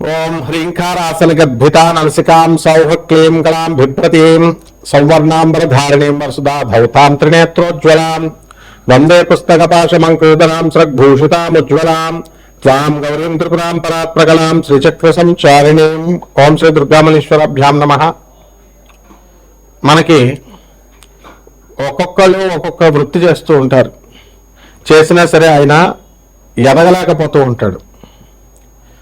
ఓం హ్రీంకారాసనగద్భితా నలసికాం సౌహ క్లీం గళాం బిభ్రతీం సౌవర్ణాంబరధారిణీం వసుదా భౌతాం త్రినేత్రోజ్వలాం వందే పుస్తకపాశమంకృతనాం సృగ్భూషితాముజ్వలాం త్వాం గౌరీం త్రిపురాం పరాత్ప్రకలాం శ్రీచక్ర సంచారిణీం ఓం శ్రీ దుర్గామలీశ్వరాభ్యాం నమ. మనకి ఒక్కొక్కళ్ళు ఒక్కొక్క వృత్తి చేస్తూ ఉంటారు. చేసినా సరే ఆయన ఎదగలేకపోతూ ఉంటాడు.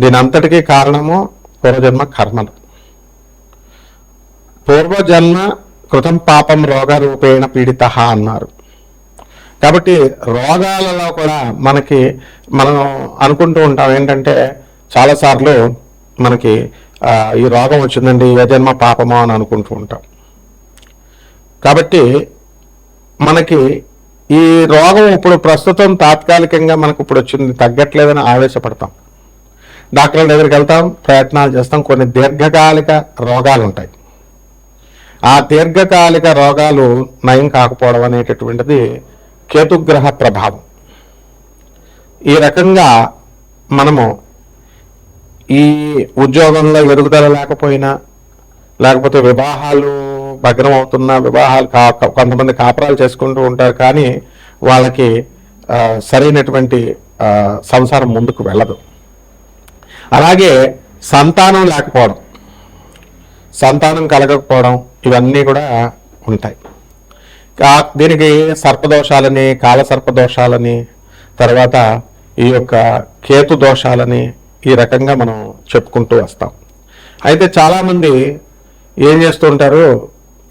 దీని అంతటికీ కారణము పూర్వజన్మ కర్మలు. పూర్వజన్మ కృతం పాపం రోగ రూపేణ పీడిత అన్నారు. కాబట్టి రోగాలలో కూడా మనకి మనం అనుకుంటూ ఉంటాం ఏంటంటే చాలాసార్లు మనకి ఈ రోగం వచ్చిందండి ఏ జన్మ పాపమో అని అనుకుంటూ ఉంటాం. కాబట్టి మనకి ఈ రోగం ఇప్పుడు ప్రస్తుతం తాత్కాలికంగా మనకు ఇప్పుడు వచ్చింది తగ్గట్లేదని ఆవేశపడతాం. డాక్టర్ల దగ్గరికి వెళ్తాం ప్రయత్నాలు చేస్తాం. కొన్ని దీర్ఘకాలిక రోగాలు ఉంటాయి ఆ దీర్ఘకాలిక రోగాలు నయం కాకపోవడం అనేటటువంటిది కేతుగ్రహ ప్రభావం. ఈ రకంగా మనము ఈ ఉద్యోగంలో ఎదుగుదల లేకపోయినా లేకపోతే వివాహాలు భగ్నం అవుతున్నా వివాహాలు కా కొంతమంది కాపురాలు చేసుకుంటూ ఉంటారు కానీ వాళ్ళకి సరైనటువంటి సంసారం ముందుకు వెళ్ళదు. అలాగే సంతానం లేకపోవడం సంతానం కలగకపోవడం ఇవన్నీ కూడా ఉంటాయి. దీనికి సర్పదోషాలని కాలసర్పదోషాలని తర్వాత ఈ యొక్క కేతు దోషాలని ఈ రకంగా మనం చెప్పుకుంటూ వస్తాం. అయితే చాలామంది ఏం చేస్తూ ఉంటారు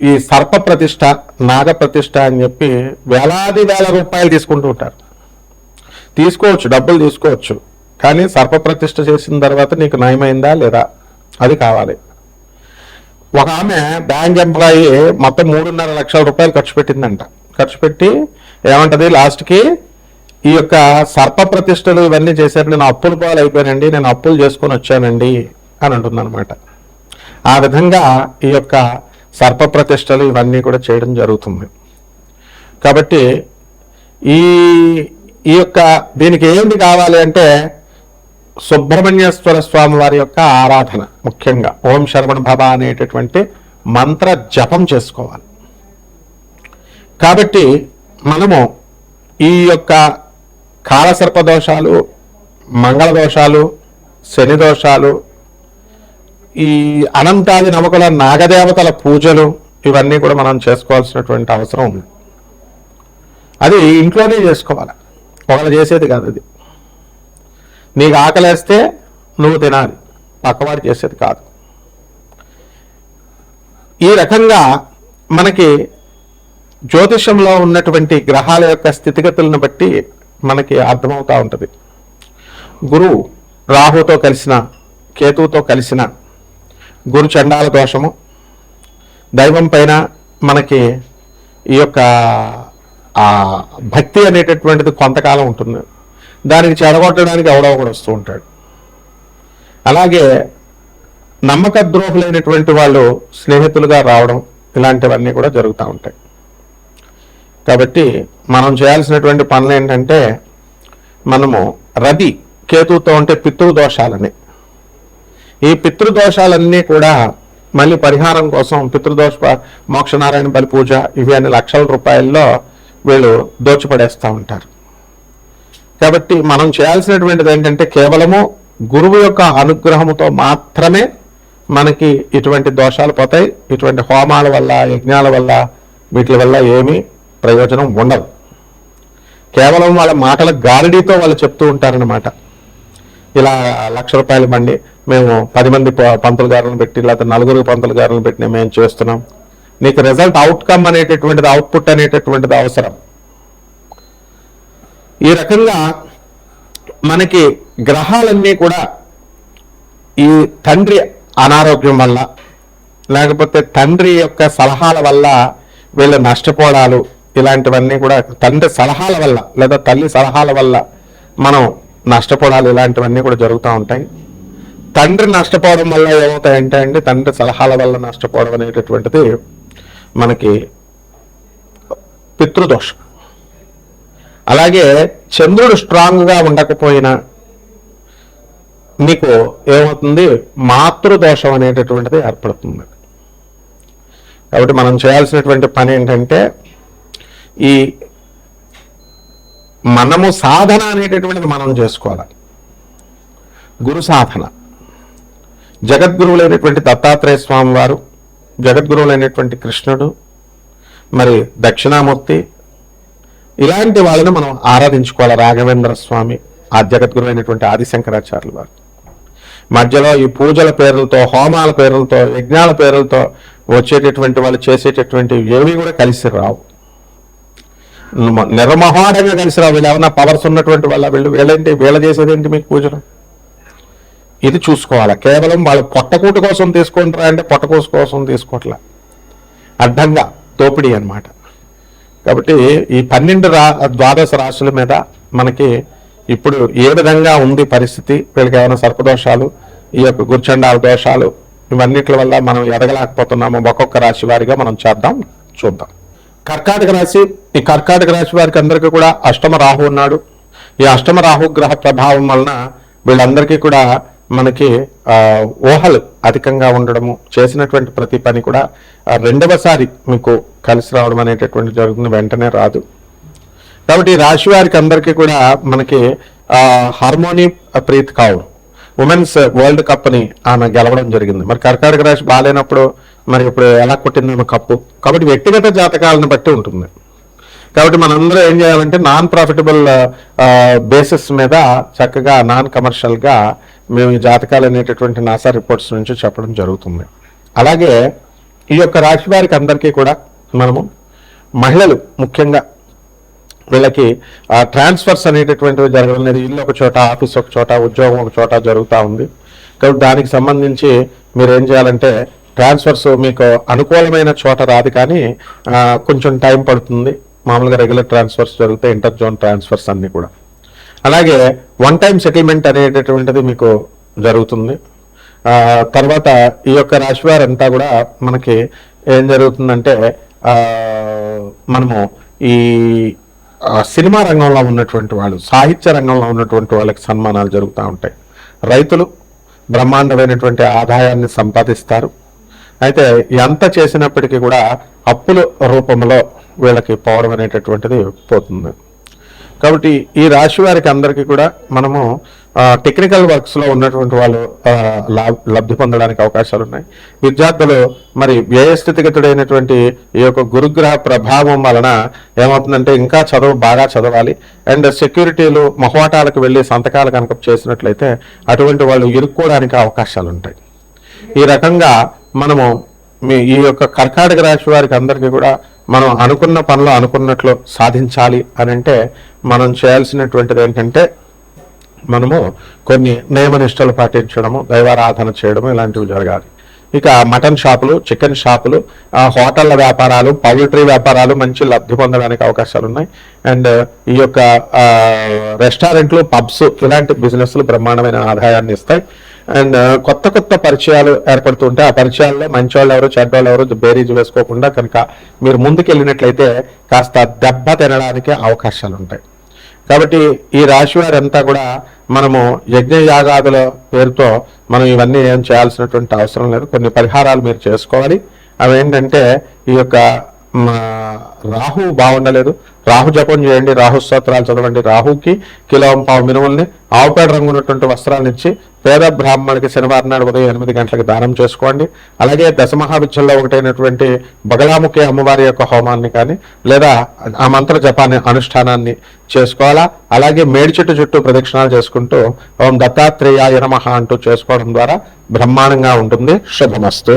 ఈ సర్ప ప్రతిష్ట నాగ ప్రతిష్ట అని చెప్పి వేలాది వేల రూపాయలు తీసుకుంటూ ఉంటారు. తీసుకోవచ్చు డబ్బులు తీసుకోవచ్చు. కానీ సర్పప్రతిష్ట చేసిన తర్వాత నీకు నయమైందా లేదా? అది కావాలి. ఒక ఆమె బ్యాంక్ ఎంప్లాయీ మొత్తం మూడున్నర లక్షల రూపాయలు ఖర్చు పెట్టిందంట. ఖర్చు పెట్టి ఏమంటది? లాస్ట్కి ఈ యొక్క సర్ప ప్రతిష్టలు ఇవన్నీ చేశారు. నేను అప్పుల పాలు అయిపోయానండి నేను అప్పులు చేసుకొని వచ్చానండి అని అంటుందన్నమాట. ఆ విధంగా ఈ యొక్క సర్ప ప్రతిష్టలు ఇవన్నీ కూడా చేయడం జరుగుతుంది. కాబట్టి ఈ ఈ యొక్క దీనికి ఏంటి కావాలి అంటే సుబ్రహ్మణ్యేశ్వర స్వామి వారి యొక్క ఆరాధన ముఖ్యంగా. ఓం శరవణ భవ అనేటటువంటి మంత్ర జపం చేసుకోవాలి. కాబట్టి మనము ఈ యొక్క కాలసర్ప దోషాలు మంగళ దోషాలు శని దోషాలు ఈ అనంతాది నమకుల నాగదేవతల పూజలు ఇవన్నీ కూడా మనం చేసుకోవాల్సినటువంటి అవసరం ఉంది. అది ఇంట్లోనే చేసుకోవాలి. ఒకళ్ళు చేసేది కాదు అది. నీకు ఆకలేస్తే నువ్వు తినాలి. పక్కవాడు చేసేది కాదు. ఈ రకంగా మనకి జ్యోతిషంలో ఉన్నటువంటి గ్రహాల యొక్క స్థితిగతులను బట్టి మనకి అర్థమవుతూ ఉంటుంది. గురువు రాహుతో కలిసిన కేతువుతో కలిసిన గురు చండాల దోషము దైవం పైన మనకి ఈ యొక్క భక్తి అనేటటువంటిది కొంతకాలం ఉంటుంది. దానికి చెడగొట్టడానికి ఎవడో వస్తూ ఉంటాడు. అలాగే నమ్మక ద్రోహులైనటువంటి వాళ్ళు స్నేహితులుగా రావడం ఇలాంటివన్నీ కూడా జరుగుతూ ఉంటాయి. కాబట్టి మనం చేయాల్సినటువంటి పనులు ఏంటంటే మనము రది కేతువుతో ఉంటే పితృదోషాలని. ఈ పితృదోషాలన్నీ కూడా మళ్ళీ పరిహారం కోసం పితృదోష మోక్షనారాయణ బలి పూజ ఇవి అన్ని లక్షల రూపాయల్లో వీళ్ళు దోచిపడేస్తూ ఉంటారు. కాబట్టి మనం చేయాల్సినటువంటిది ఏంటంటే కేవలము గురువు యొక్క అనుగ్రహముతో మాత్రమే మనకి ఇటువంటి దోషాలు పోతాయి. ఇటువంటి హోమాల వల్ల యజ్ఞాల వల్ల వీటి వల్ల ఏమీ ప్రయోజనం ఉండదు. కేవలం వాళ్ళ మాటల గాలిడీతో వాళ్ళు చెప్తూ ఉంటారనమాట ఇలా లక్ష రూపాయలు బండి మేము పది మంది ప- పంతులు గారులను పెట్టి లేకపోతే నలుగురు పంతులు గారులను పెట్టి మేము చేస్తున్నాం. నీకు రిజల్ట్ అవుట్కమ్ అనేటటువంటిది అవుట్పుట్ అనేటటువంటిది అవసరం. ఈ రకంగా మనకి గ్రహాలన్నీ కూడా ఈ తండ్రి అనారోగ్యం వల్ల లేకపోతే తండ్రి యొక్క సలహాల వల్ల వీళ్ళు నష్టపోవడాలు ఇలాంటివన్నీ కూడా తండ్రి సలహాల వల్ల లేదా తల్లి సలహాల వల్ల మనం నష్టపోవడాలు ఇలాంటివన్నీ కూడా జరుగుతూ ఉంటాయి. తండ్రి నష్టపోవడం వల్ల ఏమవుతాయంటే అండి తండ్రి సలహాల వల్ల నష్టపోవడం అనేటటువంటిది మనకి పితృదోషం. అలాగే చంద్రుడు స్ట్రాంగ్గా ఉండకపోయినా మీకు ఏమవుతుంది? మాతృదోషం అనేటటువంటిది ఏర్పడుతుంది. కాబట్టి మనం చేయాల్సినటువంటి పని ఏంటంటే ఈ మనము సాధన అనేటటువంటిది మనం చేసుకోవాలి? గురు సాధన. జగద్గురువులైనటువంటి దత్తాత్రేయ స్వామి వారు జగద్గురువులైనటువంటి కృష్ణుడు మరి దక్షిణామూర్తి ఇలాంటి వాళ్ళని మనం ఆరాధించుకోవాలి. రాఘవేంద్ర స్వామి ఆ జగద్గురు అయినటువంటి ఆదిశంకరాచార్యులు వారు. మధ్యలో ఈ పూజల పేర్లతో హోమాల పేర్లతో యజ్ఞాల పేర్లతో వచ్చేటటువంటి వాళ్ళు చేసేటటువంటి ఏవి కూడా కలిసి రావు. మ- కలిసి రావు. వీళ్ళు ఏమన్నా పవర్స్ ఉన్నటువంటి వాళ్ళ వీళ్ళు వీళ్ళేంటి? వీళ్ళ చేసేదేంటి మీకు పూజలు? ఇది చూసుకోవాలి. కేవలం వాళ్ళు పొట్టకూట కోసం తీసుకుంటారా అంటే పొట్టకూసు కోసం తీసుకోవట్లే అడ్డంగా దోపిడీ అనమాట కాబట్టి ఈ పన్నెండు రా ద్వాదశ రాశుల మీద మనకి ఇప్పుడు ఏ విధంగా ఉంది పరిస్థితి? వీళ్ళకి ఏమైనా సర్పదోషాలు ఈ యొక్క గుర్చండాల దోషాలు ఇవన్నిటి వల్ల మనం ఎదగలేకపోతున్నాము ఒక్కొక్క రాశి వారిగా మనం చేద్దాం చూద్దాం. కర్కాటక రాశి ఈ కర్కాటక రాశి వారికి అందరికీ కూడా అష్టమ రాహు ఉన్నాడు. ఈ అష్టమ రాహు గ్రహ ప్రభావం వలన వీళ్ళందరికీ కూడా మనకి ఊహలు అధికంగా ఉండడము చేసినటువంటి ప్రతి పని కూడా రెండవసారి మీకు కలిసి రావడం అనేటటువంటి జరుగుతుంది వెంటనే రాదు. కాబట్టి ఈ రాశి వారికి అందరికీ కూడా మనకి హార్మోనియం హార్మోని ప్రీత్ కావు. ఉమెన్స్ వరల్డ్ కప్ని ఆమె గెలవడం జరిగింది. మరి కర్కాటక రాశి బాగాలేనప్పుడు మరి ఇప్పుడు ఎలా కొట్టింది ఆమె కప్పు? కాబట్టి వ్యక్తిగత జాతకాలను బట్టి ఉంటుంది. కాబట్టి మనందరూ ఏం చేయాలంటే నాన్ ప్రాఫిటబుల్ బేసిస్ మీద చక్కగా నాన్ కమర్షియల్గా మేము ఈ జాతకాలు అనేటటువంటి నాసా రిపోర్ట్స్ నుంచి చెప్పడం జరుగుతుంది. అలాగే ఈ యొక్క రాశి వారికి అందరికీ కూడా మనము మహిళలు ముఖ్యంగా వీళ్ళకి ట్రాన్స్ఫర్స్ అనేటటువంటివి జరగడం లేదు ఇల్లు ఒక చోట ఆఫీస్ ఒక చోట ఉద్యోగం ఒక చోట జరుగుతూ ఉంది. కాబట్టి దానికి సంబంధించి మీరు ఏం చేయాలంటే ట్రాన్స్ఫర్స్ మీకు అనుకూలమైన చోట రాదు కానీ కొంచెం టైం పడుతుంది. మామూలుగా రెగ్యులర్ ట్రాన్స్ఫర్స్ జరిగితే ఇంటర్ జోన్ ట్రాన్స్ఫర్స్ అన్నీ కూడా. అలాగే వన్ టైం సెటిల్మెంట్ అనేటటువంటిది మీకు జరుగుతుంది. తర్వాత ఈ యొక్క రాశి వారంతా కూడా మనకి ఏం జరుగుతుందంటే మనము ఈ సినిమా రంగంలో ఉన్నటువంటి వాళ్ళు సాహిత్య రంగంలో ఉన్నటువంటి వాళ్ళకి సన్మానాలు జరుగుతూ ఉంటాయి. రైతులు బ్రహ్మాండమైనటువంటి ఆదాయాన్ని సంపాదిస్తారు. అయితే ఎంత చేసినప్పటికీ కూడా అప్పుల రూపంలో వీళ్ళకి పోవడం అనేటటువంటిది పోతుంది. కాబట్టి ఈ రాశి వారికి అందరికీ కూడా మనము టెక్నికల్ వర్క్స్లో ఉన్నటువంటి వాళ్ళు లబ్ధి పొందడానికి అవకాశాలు ఉన్నాయి. విద్యార్థులు మరి వ్యయస్థితిగతుడైనటువంటి ఈ యొక్క గురుగ్రహ ప్రభావం వలన ఏమవుతుందంటే ఇంకా చదువు బాగా చదవాలి. అండ్ సెక్యూరిటీలు మొహవాటాలకు వెళ్ళి సంతకాలు కనుక చేసినట్లయితే అటువంటి వాళ్ళు ఇరుక్కోవడానికి అవకాశాలు ఉంటాయి. ఈ రకంగా మనము మీ ఈ యొక్క కర్కాటక రాశి వారికి అందరికీ కూడా మనం అనుకున్న పనులు అనుకున్నట్లు సాధించాలి అని అంటే మనం చేయాల్సినటువంటిది ఏంటంటే మనము కొన్ని నియమనిష్టలు పాటించడము దైవారాధన చేయడము ఇలాంటివి జరగాలి. ఇక మటన్ షాపులు చికెన్ షాపులు హోటళ్ళ వ్యాపారాలు పౌల్ట్రీ వ్యాపారాలు మంచి లబ్ధి పొందడానికి అవకాశాలు ఉన్నాయి. అండ్ ఈ యొక్క రెస్టారెంట్లు పబ్స్ ఇలాంటి బిజినెస్లు బ్రహ్మాండమైన ఆదాయాన్ని ఇస్తాయి. అండ్ కొత్త కొత్త పరిచయాలు ఏర్పడుతుంటే ఆ పరిచయాల్లో మంచి వాళ్ళు ఎవరు చెడ్డ వాళ్ళు ఎవరు బేరీజ్ వేసుకోకుండా కనుక మీరు ముందుకెళ్ళినట్లయితే కాస్త దెబ్బ తినడానికి అవకాశాలు ఉంటాయి కాబట్టి ఈ రాశి వారంతా కూడా మనము యజ్ఞ యాగాదుల పేరుతో మనం ఇవన్నీ ఏం చేయాల్సినటువంటి అవసరం లేదు. కొన్ని పరిహారాలు మీరు చేసుకోవాలి. అవి ఏంటంటే ఈ యొక్క రాహు బాగుండలేదు. రాహు జపం చేయండి రాహు స్తోత్రాలు చదవండి. రాహుకి కిలోం పావు మినుముల్ని ఆవుపేడ రంగు ఉన్నటువంటి వస్త్రాలు ఇచ్చి పేద బ్రాహ్మణుడికి శనివారం నాడు ఉదయం ఎనిమిది గంటలకు దానం చేసుకోండి. అలాగే దశమహావిద్యల్లో ఒకటైనటువంటి బగలాముఖి అమ్మవారి యొక్క హోమాన్ని కానీ లేదా ఆ మంత్ర జపాన్ని అనుష్ఠానాన్ని చేసుకోవాలా? అలాగే మేడి చెట్టు చుట్టూ ప్రదక్షిణాలు చేసుకుంటూ ఓం దత్తాత్రేయాయ నమః అంటూ చేసుకోవడం ద్వారా బ్రహ్మాండంగా ఉంటుంది. శుభమస్తు.